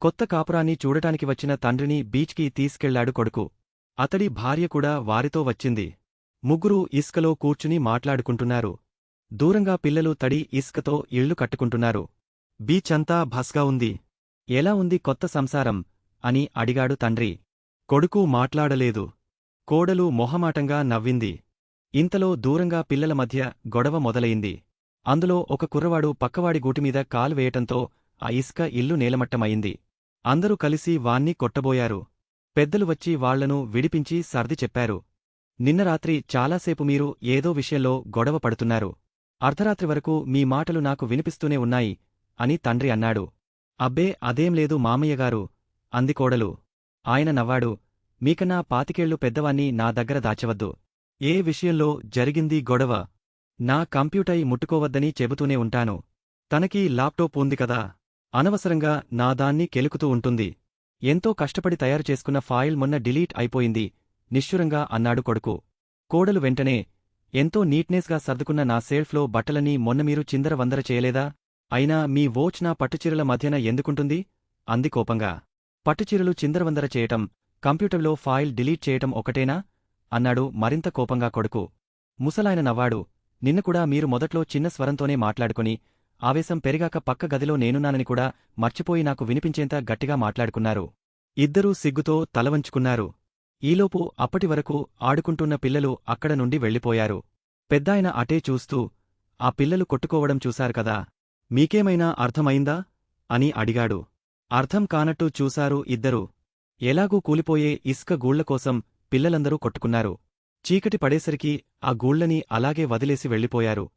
కొత్త కాపురాన్ని చూడటానికి వచ్చిన తండ్రిని బీచ్కి తీసుకెళ్ళాడు కొడుకు. అతడి భార్య కూడా వారితో వచ్చింది. ముగ్గురూ ఇసుకలో కూర్చుని మాట్లాడుకుంటున్నారు. దూరంగా పిల్లలు తడి ఇసుకతో ఇళ్ళు కట్టుకుంటున్నారు. బీచంతా భస్గా ఉంది. ఎలా ఉంది కొత్త సంసారం? అని అడిగాడు తండ్రి. కొడుకు మాట్లాడలేదు. కోడలు మొహమాటంగా నవ్వింది. ఇంతలో దూరంగా పిల్లల మధ్య గొడవ మొదలయింది అందులో ఒక కుర్రవాడు పక్కవాడి గూటిమీద కాలు వేయటంతో ఆ ఇసుక ఇల్లు నేలమట్టమయింది అందరూ కలిసి వాణ్ణి కొట్టబోయారు. పెద్దలు వచ్చి వాళ్ళను విడిపించి సర్ది చెప్పారు. నిన్న రాత్రి చాలాసేపు మీరు ఏదో విషయంలో గొడవ పడుతున్నారు. అర్ధరాత్రి వరకు మీ మాటలు నాకు వినిపిస్తూనే ఉన్నాయి అని తండ్రి అన్నాడు. అబ్బే అదేం లేదు మామయ్యగారు అంది కోడలు ఆయన నవ్వాడు. మీకన్నా పాతికేళ్ళు పెద్దవాన్ని నా దగ్గర దాచవద్దు. ఏ విషయంలో జరిగింది గొడవ? నా కంప్యూటై ముట్టుకోవద్దని చెబుతూనే ఉంటాను. తనకీ లాప్టాప్ ఉంది కదా. అనవసరంగా నా దాన్ని కెలుకుతూ ఉంటుంది. ఎంతో కష్టపడి తయారు చేసుకున్న ఫాయిల్ మొన్న డిలీట్ అయిపోయింది. నిశ్చురంగా అన్నాడు కొడుకు. కోడలు వెంటనే ఎంతో నీట్నెస్గా సర్దుకున్న నా సేల్ఫ్లో బట్టలని మొన్న మీరు చిందరవందర చేయలేదా? అయినా మీ వోచ్ నా పట్టుచీరల మధ్యన ఎందుకుంటుంది? అంది కోపంగా. పట్టుచీరలు చిందరవందర చేయటం కంప్యూటర్లో ఫాయిల్ డిలీట్ చేయటం ఒకటేనా? అన్నాడు మరింత కోపంగా కొడుకు. ముసలాయన నవ్వాడు. నిన్న కూడా మీరు మొదట్లో చిన్న స్వరంతోనే మాట్లాడుకుని ఆవేశం పెరిగాక పక్క గదిలో నేనున్నానని కూడా మర్చిపోయి నాకు వినిపించేంత గట్టిగా మాట్లాడుకున్నారు. ఇద్దరూ సిగ్గుతో తలవంచుకున్నారు. ఈలోపు అప్పటివరకు ఆడుకుంటున్న పిల్లలు అక్కడ నుండి వెళ్ళిపోయారు. పెద్దాయన అటే చూస్తూ ఆ పిల్లలు కొట్టుకోవడం చూశారు కదా. మీకేమైనా అర్థమైందా? అని అడిగాడు. అర్థం కానట్టు చూశారు ఇద్దరూ. ఎలాగూ కూలిపోయే ఇసుక గూళ్ళకోసం పిల్లలందరూ కొట్టుకున్నారు. చీకటి పడేసరికి ఆ గూళ్ళని అలాగే వదిలేసి వెళ్ళిపోయారు.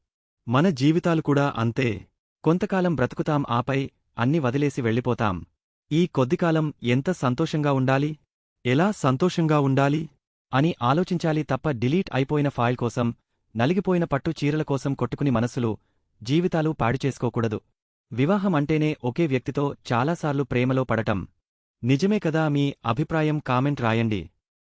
మన జీవితాలు కూడా అంతే. కొంతకాలం బ్రతుకుతాం ఆపై అన్ని వదిలేసి వెళ్ళిపోతాం. ఈ కొద్దికాలం ఎంత సంతోషంగా ఉండాలి? ఎలా సంతోషంగా ఉండాలి? అని ఆలోచించాలి తప్ప డిలీట్ అయిపోయిన ఫైల్ కోసం నలిగిపోయిన పట్టు చీరల కోసం కొట్టుకుని మనసులు జీవితాలు పాడు చేసుకోకూడదు. వివాహం అంటేనే ఒకే వ్యక్తితో చాలాసార్లు ప్రేమలో పడటం. నిజమే కదా మీ అభిప్రాయం కామెంట్ రాయండి.